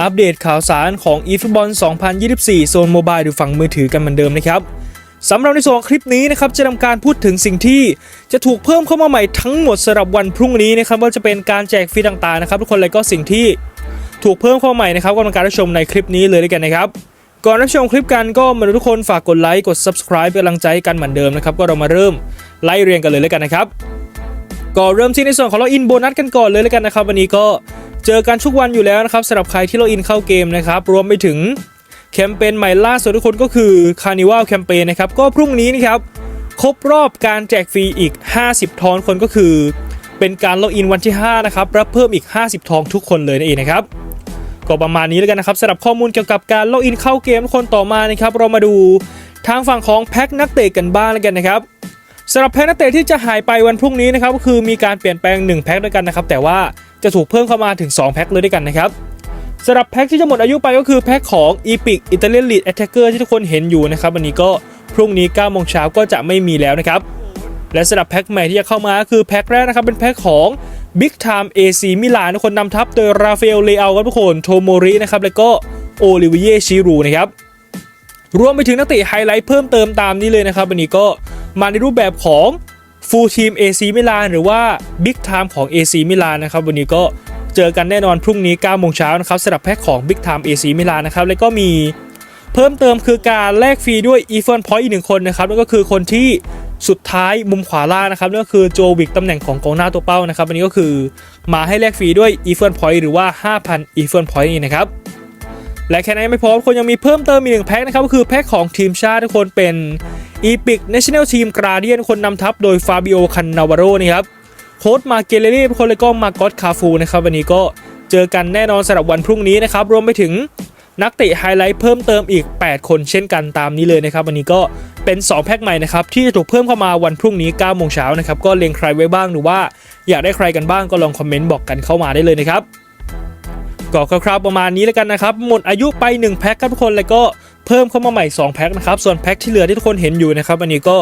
อัปเดตข่าวสารของ eFootball 2024 โซนโมบายหรือฝั่งมือถือกันเหมือนเดิมนะครับสำหรับในส่วนคลิปนี้นะครับจะทำการพูดถึงสิ่งที่จะถูกเพิ่มเข้ามาใหม่ทั้งหมดสำหรับวันพรุ่งนี้นะครับว่าจะเป็นการแจกฟรีต่างๆนะครับทุกคนเลยก็สิ่งที่ถูกเพิ่มเข้ามาใหม่นะครับก็เป็นการรับชมในคลิปนี้เลยด้วยกันนะครับก่อนรับชมคลิปกันก็มาทุกคนฝากกดไลค์กด subscribe เป็นกำลังใจให้กันเหมือนเดิมนะครับก็เรามาเริ่มไล่เรียงกันเลยแล้วกันนะครับ ก็เริ่มที่ในส่วนของล็อกอินโบนัสกันก่อนเลยแล้วกันนะครับ วันนี้ก็เจอกันทุกวันอยู่แล้วนะครับสำหรับใครที่ล็อกอินเข้าเกมนะครับรวมไปถึงแคมเปญใหม่ล่าสุดทุกคนก็คือคาร์นิวัลแคมเปญนะครับก็พรุ่งนี้นะครับครบรอบการแจกฟรีอีก 50 ทองคนก็คือ เป็นการล็อกอินวันที่ 5 นะครับ รับเพิ่มอีก 50 ทองทุกคนเลยนั่นเองนะครับ ก็ประมาณนี้แล้วกันนะครับสำหรับข้อมูลเกี่ยวกับการล็อกอินเข้าเกมทุกคนต่อมานะครับ เรามาดูทางฝั่งของแพ็คนักเตะกันบ้างแล้วกันนะครับ สำหรับแพ็คนักเตะที่จะหายไปวันพรุ่งนี้นะครับก็คือมีการเปลี่ยนแปลง 1 แพ็คด้วยกันนะครับแต่ว่าจะถูกเพิ่มเข้ามาถึง 2 แพ็คเลยด้วยกันนะครับสำหรับแพ็คที่จะหมดอายุไปก็คือแพ็คของ Epic Italian Lead Attacker ที่ทุกคนเห็นอยู่นะครับวันนี้ก็พรุ่งนี้9โมงเช้าก็จะไม่มีแล้วนะครับและสำหรับแพ็คใหม่ที่จะเข้ามาคือแพ็คแรกนะครับเป็นแพ็คของ Big Time AC มิลานทุกคนนำทัพโดยราฟาเอลเลอาครับทุกคนโทโมรินะครับแล้วก็โอลิเวียชิรูนะครับรวมไปถึงนักเตะไฮไลท์เพิ่มเติมตามนี้เลยนะครับวันนี้ก็ มาในรูปแบบของ Full Team AC มิลานหรือว่า Big Time ของ AC มิลานนะครับวันนี้ก็เจอกันแน่นอนพรุ่งนี้9โมงเช้านะครับสำหรับแพ็คของ Big Time AC มิลานนะครับแล้วก็มีเพิ่มเติมคือการแลกฟรีด้วย e f o n Point อีกหนึ่งคนนะครับนั่นก็คือคนที่สุดท้ายมุมขวาล่างนะครับนั่นก็คือโจวิกตำแหน่งของกองหน้าตัวเป้านะครับวันนี้ก็คือมาให้แลกฟรีด้วย e f o n Point หรือว่า 5,000 e f o n Point นี่นะครับและแค่นั้นไม่พอทุกคนยังมีเพิ่มเติมอีกหนึ่งแพ็คนะครับก็คือแพ็คของทีมชาติทุกคนเป็น Epic National Team Guardian คนนำทัพโดยฟาบิโอคันนาวาโรนี่ครับโค้ดมาเกเลเล่คนเลยก็มากอตคาฟูนะครับวันนี้ก็เจอกันแน่นอนสำหรับวันพรุ่งนี้นะครับรวมไปถึงนักเตะไฮไลท์เพิ่มเติมอีก 8 คนเช่นกันตามนี้เลยนะครับ วันนี้ก็เป็น 2 แพ็คใหม่นะครับ ที่จะถูกเพิ่มเข้ามาวันพรุ่งนี้9โมงเช้านะครับ ก็เล็งใครไว้บ้างหรือว่าอยากได้ใครกันบ้างก็ลองคอมเมนต์บอกกันเข้ามาได้เลยนะครับก็คร่าวๆประมาณนี้แล้วกันนะครับ หมดอายุไป 1 แพ็คครับทุกคนแล้วก็ เพิ่มเข้ามาใหม่2แพ็คนะครับส่วนแพ็คที่เหลือที่ทุกคนเห็นอยู่นะครับอันนี้ก็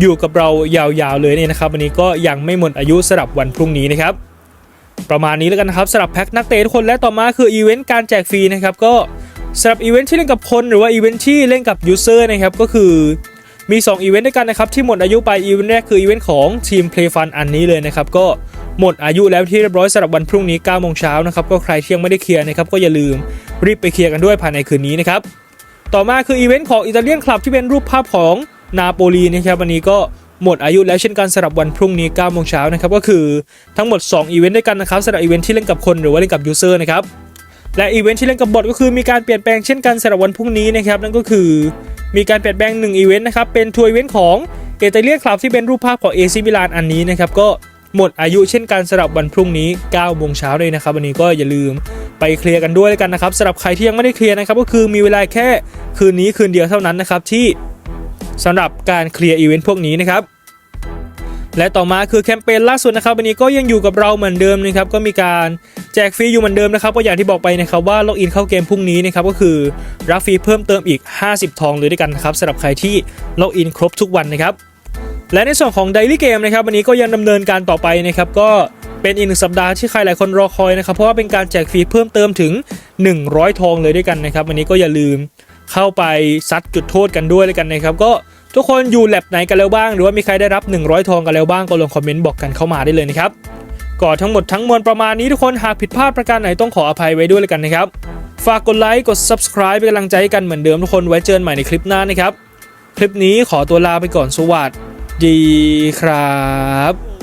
อยู่กับเรายาวๆเลยเนี่ยนะครับอันนี้ก็ยังไม่หมดอายุสำหรับวันพรุ่งนี้นะครับประมาณนี้แล้วกันนะครับสำหรับแพ็คนักเตะทุกคนและต่อมาคืออีเวนต์การแจกฟรีนะครับก็สำหรับอีเวนต์ที่เล่นกับคนหรือว่าอีเวนต์ที่เล่นกับยูเซอร์นะครับก็คือมี 2 อีเวนต์ด้วยกันนะครับที่หมดอายุไปอีเวนต์แรกคืออีเวนต์ของทีม Play Fun อันนี้เลยนะครับก็หมดอายุแล้วที่เรียบร้อยสำหรับวันพรุ่งนี้9โมงเช้านะครับก็ใครที่ยังไม่ได้เคลียร์นะครับก็อย่าลืมรีบไปเคลียร์กันด้วยภายในคืนนี้นะครับ ต่อมาคืออีเวนต์ของอิตาเลียนคลับที่เป็นรูปภาพของนาโปลีนะครับวันนี้ก็หมดอายุแล้วเช่นกันสำหรับวันพรุ่งนี้9โมงเช้านะครับก็คือทั้งหมด 2 อีเวนต์ด้วยกันนะครับสำหรับอีเวนต์ที่เล่นกับคนหรือว่าเล่นกับยูเซอร์นะครับและอีเวนต์ที่เล่นกับบอทก็คือมีการเปลี่ยนแปลงเช่นกันสำหรับวันพรุ่งนี้นะครับนั่นก็คือมีการเปลี่ยนแปลง1อีเวนต์นะครับเป็นทัวร์อีเวนต์ของอิตาเลียนคลับที่เป็นรูปภาพของเอซิมิลานอันนี้นะครับก็หมดอายุเช่นกันสำหรับวันพรุ่งนี้9โมงเช้าเลยนะครับวันนี้ก็อย่าลืม ไปเคลียร์กันด้วยแล้วกันนะครับสำหรับใครที่ยังไม่ได้เคลียร์นะครับก็คือมีเวลาแค่คืนนี้คืนเดียวเท่านั้นนะครับที่สำหรับการเคลียร์อีเวนต์พวกนี้นะครับและต่อมาคือแคมเปญล่าสุดนะครับวันนี้ก็ยังอยู่กับเราเหมือนเดิมนะครับก็มีการแจกฟรีอยู่เหมือนเดิมนะครับก็อย่างที่บอกไปนะครับว่าล็อกอินเข้าเกมพรุ่งนี้นะครับก็คือรับฟรีเพิ่มเติมอีก 50 ทองเลยด้วยกันนะครับสำหรับใครที่ล็อกอินครบทุกวันนะครับและในส่วนของ Daily Game นะครับวันนี้ก็ยังดำเนินการต่อไปนะครับก็ เป็นอีกหนึ่งสัปดาห์ที่ใครหลายคนรอคอยนะครับ เพราะว่าเป็นการแจกฟรีเพิ่มเติมถึง 100 ทองเลยด้วยกันนะครับวันนี้ก็อย่าลืมเข้าไปซัดจุดโทษกันด้วยเลยกันนะครับ ก็ทุกคนอยู่แลบไหนกันแล้วบ้าง หรือว่ามีใครได้รับ 100 ทองกันแล้วบ้างก็ลงคอมเมนต์บอกกันเข้ามาได้เลยนะครับก็ทั้งหมดทั้งมวลประมาณนี้ทุกคนหากผิดพลาดประการไหนต้องขออภัยไว้ด้วยเลยกันนะครับ ฝากกดไลค์กด subscribe เป็นกำลังใจให้กันเหมือนเดิมทุกคนไว้เจอกันใหม่ในคลิปหน้านะครับ คลิปนี้ขอตัวลาไปก่อนสวัสดีครับ